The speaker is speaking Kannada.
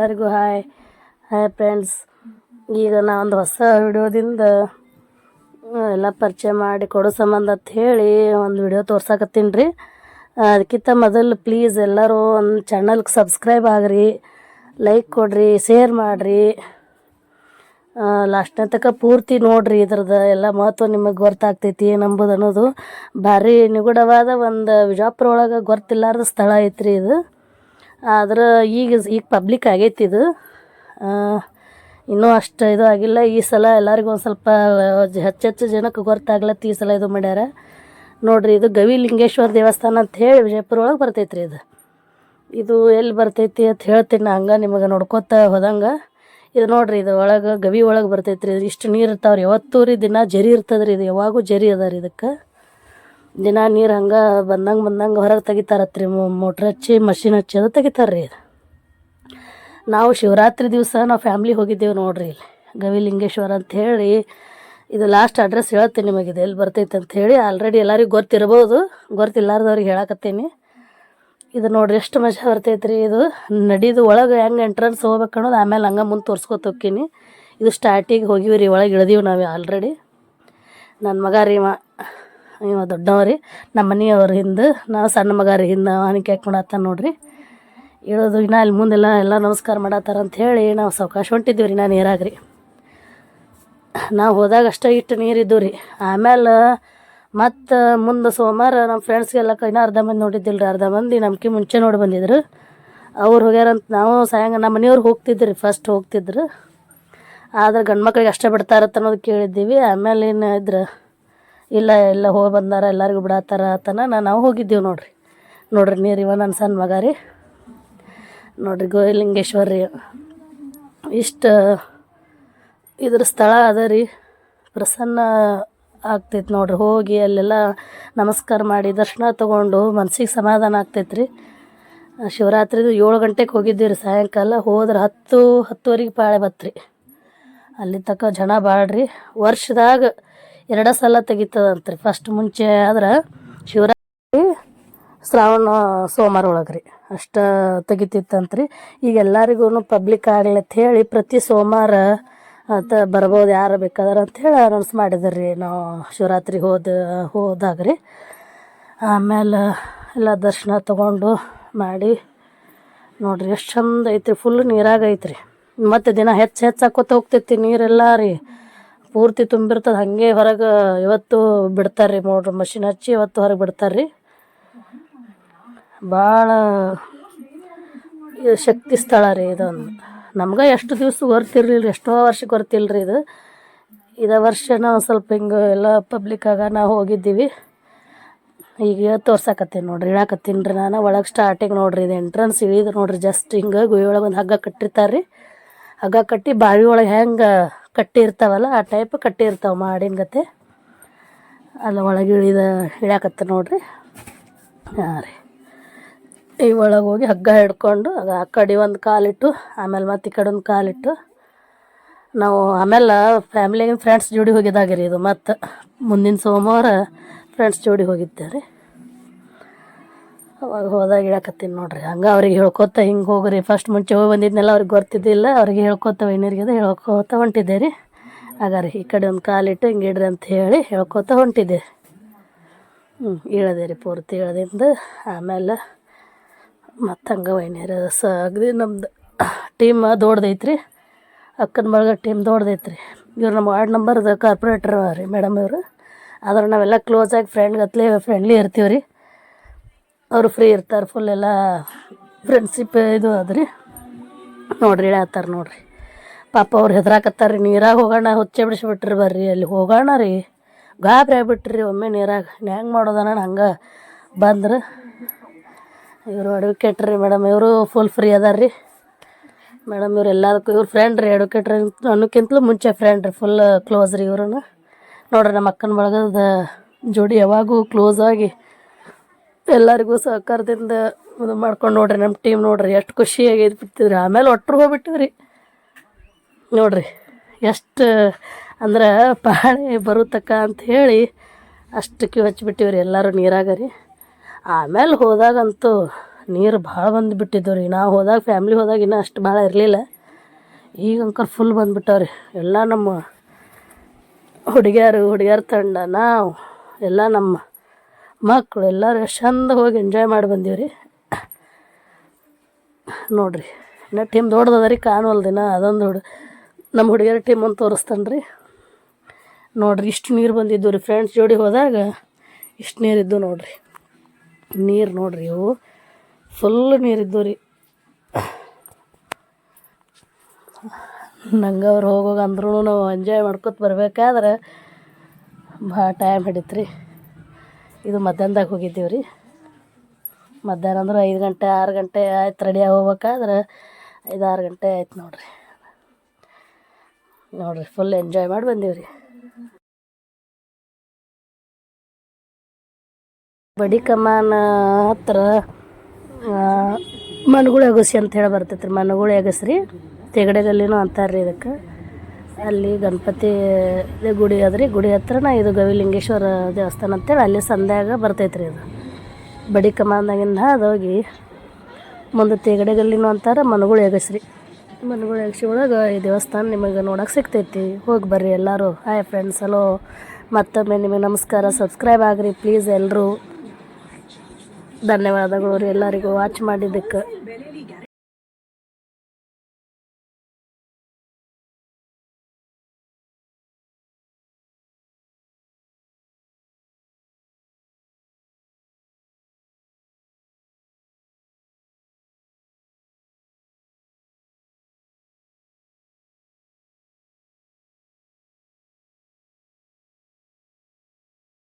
ಎಲ್ಲರಿಗೂ ಹಾಯ್. Hi friends. ಈಗ ನಾ ಒಂದು ಹೊಸ ವಿಡಿಯೋದಿಂದ ಎಲ್ಲ ಪರಿಚಯ ಮಾಡಿ ಕೊಡೋ ಸಂಬಂಧ ಅಂತ ಹೇಳಿ ಒಂದು ವಿಡಿಯೋ ತೋರ್ಸಾಕತ್ತೀನಿ ರೀ. ಅದಕ್ಕಿಂತ ಮೊದಲು ಪ್ಲೀಸ್ ಎಲ್ಲರೂ ಒಂದು ಚಾನಲ್ಗೆ ಸಬ್ಸ್ಕ್ರೈಬ್ ಆಗ್ರಿ ಲೈಕ್ ಕೊಡ್ರಿ ಶೇರ್ ಮಾಡಿರಿ. ಲಾಸ್ಟ್ನ ತನಕ ಪೂರ್ತಿ ನೋಡ್ರಿ ಇದ್ರದ್ದು ಎಲ್ಲ ಮಹತ್ವ ನಿಮಗೆ ಗೊತ್ತಾಗ್ತೈತಿ ನಂಬುದು ಅನ್ನೋದು ಭಾರಿ ನಿಗೂಢವಾದ ಒಂದು ವಿಜಾಪುರ ಒಳಗೆ ಗೊತ್ತಿಲ್ಲಾರ್ದ ಸ್ಥಳ ಐತ್ರಿ ಇದು. ಆದ್ರೆ ಈಗ ಈಗ ಪಬ್ಲಿಕ್ ಆಗೈತಿ ಇದು. ಇನ್ನೂ ಅಷ್ಟು ಇದು ಆಗಿಲ್ಲ. ಈ ಸಲ ಎಲ್ಲರಿಗೂ ಒಂದು ಸ್ವಲ್ಪ ಹೆಚ್ಚು ಹೆಚ್ಚು ಜನಕ್ಕೆ ಗೊತ್ತಾಗ್ಲತ್ತ ಈ ಸಲ ಇದು ಮಾಡ್ಯಾರ. ನೋಡ್ರಿ ಇದು ಗವಿಲಿಂಗೇಶ್ವರ ದೇವಸ್ಥಾನ ಅಂತ ಹೇಳಿ ವಿಜಯಪುರ ಒಳಗೆ ಬರ್ತೈತ್ರಿ ಇದು. ಇದು ಎಲ್ಲಿ ಬರ್ತೈತಿ ಅಂತ ಹೇಳ್ತೀನಿ ನಾ ಹಂಗೆ ನಿಮಗೆ ನೋಡ್ಕೊತ ಹೋದಂಗೆ. ಇದು ನೋಡ್ರಿ ಇದು ಒಳಗೆ ಗವಿ ಒಳಗೆ ಬರ್ತೈತೆ ರೀ ಇಷ್ಟು ನೀರು ಇರ್ತಾವ್ರಿ. ಯಾವತ್ತೂ ರೀ ದಿನ ಜರಿ ಇರ್ತದ್ರಿ ಇದು. ಯಾವಾಗೂ ಜರಿ ಅದ ರೀ ಇದಕ್ಕೆ. ದಿನ ನೀರು ಹಂಗೆ ಬಂದಂಗೆ ಬಂದಂಗೆ ಹೊರಗೆ ತೆಗಿತಾರತ್ರಿ ಮೋಟ್ರ್ ಹಚ್ಚಿ, ಮಷಿನ್ ಹಚ್ಚಿ ಅದು ತೆಗಿತಾರ್ರಿ ಇದು ನಾವು ಶಿವರಾತ್ರಿ ದಿವಸ ನಾವು ಫ್ಯಾಮ್ಲಿ ಹೋಗಿದ್ದೇವೆ ನೋಡ್ರಿ ಇಲ್ಲಿ. ಗವಿಲಿಂಗೇಶ್ವರ ಅಂತ ಹೇಳಿ ಇದು ಲಾಸ್ಟ್ ಅಡ್ರೆಸ್ ಹೇಳ್ತೀನಿ ನಿಮಗೆ, ಇದು ಎಲ್ಲಿ ಬರ್ತೈತೆ ಅಂತ ಹೇಳಿ ಆಲ್ರೆಡಿ ಎಲ್ಲರಿಗೂ ಗೊತ್ತಿರ್ಬೋದು, ಗೊತ್ತಿಲ್ಲಾರ್ದವ್ರಿಗೆ ಹೇಳಕತ್ತೀನಿ. ಇದು ನೋಡ್ರಿ ಎಷ್ಟು ಮಜಾ ಬರ್ತೈತೆ ರೀ ಇದು. ನಡೀದು ಒಳಗೆ ಹೆಂಗೆ ಎಂಟ್ರೆನ್ಸ್ ಹೋಗ್ಬೇಕು ಅನ್ನೋದು ಆಮೇಲೆ ಹಂಗೆ ಮುಂದೆ ತೋರಿಸ್ಕೊತ ಹೋಗ್ತೀನಿ. ಇದು ಸ್ಟಾರ್ಟಿಗೆ ಹೋಗಿವಿ ರೀ ಒಳಗೆ ಇಳ್ದೀವಿ ನಾವು ಆಲ್ರೆಡಿ ನನ್ನ ಮಗ ರೀ ಇವ. ಇವ ದೊಡ್ಡವ್ರಿ. ನಮ್ಮ ಮನೆಯವ್ರ ಹಿಂದೆ ನಾವು ಸಣ್ಣ ಮಗ ರೀ ಹಿಂದೆ ಅವನಿಗೆ ಯಾಕೆ ನೋಡ್ರಿ. ಇಳೋದು ಇನ್ನ ಅಲ್ಲಿ ಮುಂದೆಲ್ಲ ಎಲ್ಲ ನಮಸ್ಕಾರ ಮಾಡತ್ತಾರ ಅಂತ ಹೇಳಿ ನಾವು ಸಾವಕಾಶ ಹೊಂಟಿದ್ದೀವಿ ರೀ ನಾನು ನೀರಾಗ್ರಿ. ನಾವು ಹೋದಾಗ ಅಷ್ಟೇ ಇಟ್ಟು ನೀರಿದ್ದು ರೀ ಆಮೇಲೆ ಮತ್ತು ಮುಂದೆ ಸೋಮವಾರ ನಮ್ಮ ಫ್ರೆಂಡ್ಸ್ಗೆಲ್ಲ ಇನ್ನೂ ಅರ್ಧ ಮಂದಿ ನೋಡಿದ್ದಿಲ್ಲ ರೀ ಅರ್ಧ ಮಂದಿ ನಮ್ಗೆ ಮುಂಚೆ ನೋಡಿ ಬಂದಿದ್ರು. ಅವ್ರು ಹೋಗ್ಯಾರಂತ ನಾವು ಸಾಯಂಗ ನಮ್ಮ ಮನೆಯವ್ರು ಹೋಗ್ತಿದ್ರಿ ಫಸ್ಟ್ ಹೋಗ್ತಿದ್ರು. ಆದ್ರೆ ಗಂಡು ಮಕ್ಳಿಗೆ ಅಷ್ಟೇ ಬಿಡ್ತಾರತ್ತ ಅನ್ನೋದು ಕೇಳಿದ್ದೀವಿ. ಆಮೇಲೆ ಏನು ಇದ್ರೆ? ಇಲ್ಲ ಎಲ್ಲ ಹೋಗಿ ಬಂದಾರ, ಎಲ್ಲರಿಗೂ ಬಿಡತ್ತಾರ ತನ ನಾವು ಹೋಗಿದ್ದೀವಿ ನೋಡ್ರಿ. ನೋಡ್ರಿ ನೀರು ಇವ ನನ್ನ ಸಣ್ಣ ಮಗ ರೀ. ನೋಡ್ರಿ ಗೋಯಲಿಂಗೇಶ್ವರ ರೀ ಇಷ್ಟು ಇದ್ರ ಸ್ಥಳ ಅದ ರೀ. ಪ್ರಸನ್ನ ಆಗ್ತೈತೆ ನೋಡ್ರಿ. ಹೋಗಿ ಅಲ್ಲೆಲ್ಲ ನಮಸ್ಕಾರ ಮಾಡಿ ದರ್ಶನ ತೊಗೊಂಡು ಮನ್ಸಿಗೆ ಸಮಾಧಾನ ಆಗ್ತೈತೆ ರೀ ಶಿವರಾತ್ರಿದು ಏಳು ಗಂಟೆಗೆ ಹೋಗಿದ್ದೀವಿ ರೀ. ಸಾಯಂಕಾಲ ಹೋದ್ರೆ ಹತ್ತು, ಹತ್ತುವರೆಗೆ ಪಾಳೆ ಬತ್ರಿ. ಅಲ್ಲಿ ತಕ್ಕ ಜನ ಬಾಳ್ರಿ. ವರ್ಷದಾಗ ಎರಡೇ ಸಲ ತೆಗಿತದಂತ್ರಿ. ಫಸ್ಟ್ ಮುಂಚೆ ಆದ್ರೆ ಶಿವರಾತ್ರಿ, ಶ್ರಾವಣ, ಸೋಮವಾರ ಒಳಗೆ ರೀ ಅಷ್ಟು ತೆಗಿತಿತ್ತಂತ್ರಿ. ಈಗ ಎಲ್ಲರಿಗೂ ಪಬ್ಲಿಕ್ ಆಗಲಿ ಅಂತ ಹೇಳಿ ಪ್ರತಿ ಸೋಮವಾರ ಅಂತ ಬರ್ಬೋದು ಯಾರು ಬೇಕಾದ್ರೆ ಅಂತ ಹೇಳಿ ಅನೌನ್ಸ್ ಮಾಡಿದ್ರು. ರೀ ನಾವು ಶಿವರಾತ್ರಿ ಹೋದ ಹೋದಾಗ ರೀ ಆಮೇಲೆ ಎಲ್ಲ ದರ್ಶನ ತಗೊಂಡು ಮಾಡಿ ನೋಡ್ರಿ ಎಷ್ಟು ಚಂದ ಐತ್ರಿ. ಫುಲ್ ನೀರಾಗ ಐತ್ರಿ. ಮತ್ತು ದಿನ ಹೆಚ್ಚು ಹೆಚ್ಚಾಕೋತ ಹೋಗ್ತೈತಿ ನೀರೆಲ್ಲ ರೀ. ಪೂರ್ತಿ ತುಂಬಿರ್ತದೆ, ಹಾಗೆ ಹೊರಗೆ ಇವತ್ತು ಬಿಡ್ತಾರೆ ರೀ ಮೋಟ್ರ್ ಮಷಿನ್ ಹಚ್ಚಿ ಇವತ್ತು ಹೊರಗೆ ಬಿಡ್ತಾರೆ ರೀ ಭಾಳ ಶಕ್ತಿ ಸ್ಥಳ ರೀ ಇದೊಂದು ನಮ್ಗೆ ಎಷ್ಟು ದಿವಸ ಗೊತ್ತಿರಲಿಲ್ಲ ಎಷ್ಟೋ ವರ್ಷಕ್ಕೆ ಗೊತ್ತಿಲ್ಲ ರೀ ಇದು. ಇದ ವರ್ಷ ನಾವು ಸ್ವಲ್ಪ ಹಿಂಗೆ ಎಲ್ಲ ಪಬ್ಲಿಕ್ ಆಗ ನಾವು ಹೋಗಿದ್ದೀವಿ. ಈಗ ತೋರ್ಸಾಕತ್ತೀನಿ ನೋಡ್ರಿ ಇಳಾಕತ್ತೀನಿ ರೀ ನಾನು. ಒಳಗೆ ಸ್ಟಾರ್ಟಿಂಗ್ ನೋಡ್ರಿ ಇದು ಎಂಟ್ರೆನ್ಸ್ ಇಳಿದು ನೋಡ್ರಿ ಜಸ್ಟ್ ಹಿಂಗೆ ಗುಹೆ ಒಳಗೆ ಒಂದು ಹಗ್ಗ ಕಟ್ಟಿರ್ತಾರೆ ರೀ ಹಗ್ಗ ಕಟ್ಟಿ ಬಾವಿ ಒಳಗೆ ಹೆಂಗೆ ಕಟ್ಟಿ ಇರ್ತಾವಲ್ಲ ಆ ಟೈಪ್ ಕಟ್ಟಿರ್ತಾವೆ ಮಾಡಿನ ಗತೆ. ಅಲ್ಲ, ಒಳಗೆ ಇಳಿದ ಇಳ್ಯಾಕತ್ತ ನೋಡ್ರಿ. ಹಾಂ ರೀ. ಈ ಒಳಗೆ ಹೋಗಿ ಹಗ್ಗ ಹಿಡ್ಕೊಂಡು ಆ ಕಡೆ ಒಂದು ಕಾಲಿಟ್ಟು, ಆಮೇಲೆ ಮತ್ತೆ ಈ ಕಡೆ ಒಂದು ಕಾಲಿಟ್ಟು, ನಾವು ಆಮೇಲೆ ಫ್ಯಾಮ್ಲಿಗೆ ಫ್ರೆಂಡ್ಸ್ ಜೋಡಿ ಹೋಗಿದಾಗ ರೀ ಇದು. ಮತ್ತು ಮುಂದಿನ ಸೋಮವಾರ ಫ್ರೆಂಡ್ಸ್ ಜೋಡಿ ಹೋಗಿದ್ದೆ ರೀ. ಅವಾಗ ಹೋದಾಗ ಹೇಳಕತ್ತೀನಿ ನೋಡ್ರಿ. ಹಂಗೆ ಅವ್ರಿಗೆ ಹೇಳ್ಕೊತ ಹಿಂಗೆ ಹೋಗ್ರಿ. ಫಸ್ಟ್ ಮುಂಚೆ ಹೋಗಿ ಬಂದಿದ್ನೆಲ್ಲ ಅವ್ರಿಗೆ ಗೊತ್ತಿದ್ದಿಲ್ಲ. ಅವ್ರಿಗೆ ಹೇಳ್ಕೊತ ಅದು ಹೇಳ್ಕೊತ ಹೊಂಟಿದ್ದೆ ರೀ. ಹಾಗಾರಿ ಈ ಕಡೆ ಒಂದು ಕಾಲಿಟ್ಟು ಹಿಂಗೆ ಇಡ್ರಿ ಅಂತ ಹೇಳಿ ಹೇಳ್ಕೊತ ಹೊಂಟಿದ್ದೆ. ಹ್ಞೂ ಇಳದೆ ರೀ ಪೂರ್ತಿ ಇಳ್ದಿಂದ ಆಮೇಲೆ ಮತ್ತು ಹಂಗೆ ವೈನ್ಯರ ಸಾಗದಿ ನಮ್ದು ಟೀಮ್ ದೊಡ್ಡದೈತ್ರಿ ಅಕ್ಕನ ಬಳಗ ಟೀಮ್ ದೊಡ್ಡದೈತ್ರಿ ಇವ್ರು ನಮ್ಮ ವಾರ್ಡ್ ನಂಬರ್ದು ಕಾರ್ಪೊರೇಟ್ರ್ ರೀ ಮೇಡಮ್ ಇವರು. ಆದ್ರೆ ನಾವೆಲ್ಲ ಕ್ಲೋಸ್ ಆಗಿ ಫ್ರೆಂಡ್ ಫ್ರೆಂಡ್ಲಿ ಇರ್ತೀವಿ ರೀ ಅವರು ಫ್ರೀ ಇರ್ತಾರೆ ಫುಲ್ ಎಲ್ಲ ಫ್ರೆಂಡ್ಶಿಪ್ ಇದು ಅದ್ರಿ. ನೋಡ್ರಿ ಇಳ್ಯಾತ್ತಾರ ನೋಡ್ರಿ. ಪಾಪ ಅವ್ರು ಹೆದ್ರಾಕತ್ತಾರ ರೀ ನೀರಾಗ ಹೋಗೋಣ, ಹುಚ್ಚೆ ಬಿಡಿಸ್ಬಿಟ್ರಿ ಬರ್ರಿ. ಅಲ್ಲಿ ಹೋಗೋಣ ರೀ. ಗಾಬರಿ ಆಗ್ಬಿಟ್ರಿ ಒಮ್ಮೆ ನೀರಾಗ. ಹೆಂಗೆ ಮಾಡೋದನ ಹಂಗೆ ಬಂದ್ರೆ. ಇವರು ಅಡ್ವೊಕೇಟ್ ರೀ ಮೇಡಮ್ ಇವರು ಫುಲ್ ಫ್ರೀ ಅದಾರ ರೀ. ಮೇಡಮ್ ಇವ್ರು ಎಲ್ಲದಕ್ಕೂ, ಇವ್ರು ಫ್ರೆಂಡ್ ರೀ ಅಡ್ವೊಕೇಟ್ ಅನ್ನೋಕ್ಕಿಂತಲೂ ಮುಂಚೆ ಫ್ರೆಂಡ್ ರೀ ಫುಲ್ ಕ್ಲೋಸ್ ರೀ ಇವ್ರನ್ನ ನೋಡ್ರಿ ನಮ್ಮ ಅಕ್ಕನ ಬಳಗದ ಜೋಡಿ ಯಾವಾಗೂ ಕ್ಲೋಸ್ ಆಗಿ ಎಲ್ಲರಿಗೂ ಸಹಕಾರದಿಂದ ಇದು ಮಾಡ್ಕೊಂಡು ನೋಡ್ರಿ ನಮ್ಮ ಟೀಮ್ ನೋಡ್ರಿ. ಎಷ್ಟು ಖುಷಿಯಾಗಿ ಬಿಡ್ತಿದ್ರಿ. ಆಮೇಲೆ ಒಟ್ಟರು ಹೋಗ್ಬಿಟ್ಟಿವ್ರಿ ನೋಡ್ರಿ, ಎಷ್ಟು, ಅಂದ್ರೆ ಪಾಳೆ ಬರುತ್ತಕ್ಕ ಅಂತ ಹೇಳಿ ಅಷ್ಟು ಹಚ್ಚಿಬಿಟ್ಟಿವ್ರಿ ಎಲ್ಲರೂ ನೀರಾಗ ರೀ. ಆಮೇಲೆ ಹೋದಾಗಂತೂ ನೀರು ಭಾಳ ಬಂದುಬಿಟ್ಟಿದ್ದವು ರೀ ನಾವು ಹೋದಾಗ ಫ್ಯಾಮ್ಲಿ ಹೋದಾಗ ಇನ್ನೂ ಅಷ್ಟು ಭಾಳ ಇರಲಿಲ್ಲ. ಈಗ ಅಂಕರ್ ಫುಲ್ ಬಂದುಬಿಟ್ಟವ್ರಿ. ಎಲ್ಲ ನಮ್ಮ ಹುಡುಗಿಯರು, ಹುಡುಗ್ಯಾರ ತಂಡ, ನಾವು, ಎಲ್ಲ ನಮ್ಮ ಮಕ್ಕಳು ಎಲ್ಲರೂ ಚಂದ ಹೋಗಿ ಎಂಜಾಯ್ ಮಾಡಿ ಬಂದೀವಿ ರೀ ನೋಡಿರಿ, ಇನ್ನು ಟೀಮ್ ದೊಡ್ಡದದ ರೀ ಕಾಣುವಲ್ದು ದಿನ ಅದೊಂದು ಹುಡು ನಮ್ಮ ಹುಡುಗಿಯರ ಟೀಮ್ ಅಂತ ತೋರಿಸ್ತಾನೆ ರೀ ನೋಡಿರಿ, ಇಷ್ಟು ನೀರು ಬಂದಿದ್ದು ರೀ ಫ್ರೆಂಡ್ಸ್ ಜೋಡಿ ಹೋದಾಗ ಇಷ್ಟು ನೀರಿದ್ದು ನೋಡಿರಿ. ನೀರು ನೋಡಿರಿ, ಇವು ಫುಲ್ ನೀರಿದ್ದು ರೀ ನಂಗೆ ಅವ್ರು ಹೋಗೋಗ ಅಂದ್ರೂ ನಾವು ಎಂಜಾಯ್ ಮಾಡ್ಕೊತ ಬರ್ಬೇಕಾದ್ರೆ ಭಾಳ ಟೈಮ್ ಹಿಡಿತು ರೀ ಇದು ಮಧ್ಯಾಹ್ನದಾಗ ಹೋಗಿದ್ದೀವಿ ರೀ. ಮಧ್ಯಾಹ್ನ ಅಂದ್ರೆ ಐದು ಗಂಟೆ, ಆರು ಗಂಟೆ ಆಯ್ತು ರೆಡಿ ಹೋಗ್ಬೇಕಾದ್ರೆ ಐದು, ಆರು ಗಂಟೆ ಆಯ್ತು ನೋಡಿರಿ. ನೋಡಿರಿ ಫುಲ್ ಎಂಜಾಯ್ ಮಾಡಿ ಬಂದೀವಿ ರೀ. ಬಡಿ ಕಮಾನ ಹತ್ರ ಮನಗುಳಿ ಎಗಸಿ ಅಂತ ಹೇಳಿ ಬರ್ತೈತೆ ರೀ ಎಗಸ್ರಿ. ತೆಗಡೆಗಲ್ಲಿನೂ ಅಂತಾರೆ ಇದಕ್ಕೆ. ಅಲ್ಲಿ ಗಣಪತಿ ಗುಡಿ ಅದ್ರಿ ಗುಡಿ ಹತ್ರನ ಇದು ಗವಿಲಿಂಗೇಶ್ವರ ದೇವಸ್ಥಾನ ಅಂತೇಳಿ ಅಲ್ಲಿ ಸಂಧ್ಯಾಗ ಬರ್ತೈತೆ ರೀ ಅದು. ಬಡಿ ಕಮಾನ್ದಾಗಿಂದ ಹೋಗಿ ಮುಂದೆ ತೆಗಡೆಗಲ್ಲಿನೂ ಅಂತಾರೆ, ಮನಗುಳಿ ಎಗಸ್ರಿ. ಮನಗುಳಿ ಎಗಸಿ ಒಳಗೆ ಈ ದೇವಸ್ಥಾನ ನಿಮಗೆ ನೋಡಕ್ಕೆ ಸಿಗ್ತೈತಿ. ಹೋಗಿ ಬರ್ರಿ ಎಲ್ಲರೂ. ಹಾಯ್ ಫ್ರೆಂಡ್ಸ್ ಹಲೋ ಮತ್ತೊಮ್ಮೆ ನಿಮಗೆ ನಮಸ್ಕಾರ. ಸಬ್ಸ್ಕ್ರೈಬ್ ಆಗ್ರಿ ಪ್ಲೀಸ್ ಎಲ್ಲರೂ ಧನ್ಯವಾದಗಳು ಎಲ್ಲರಿಗೂ. ವಾಚ್ ಮಾಡಿದ್ದಕ್ಕೆ.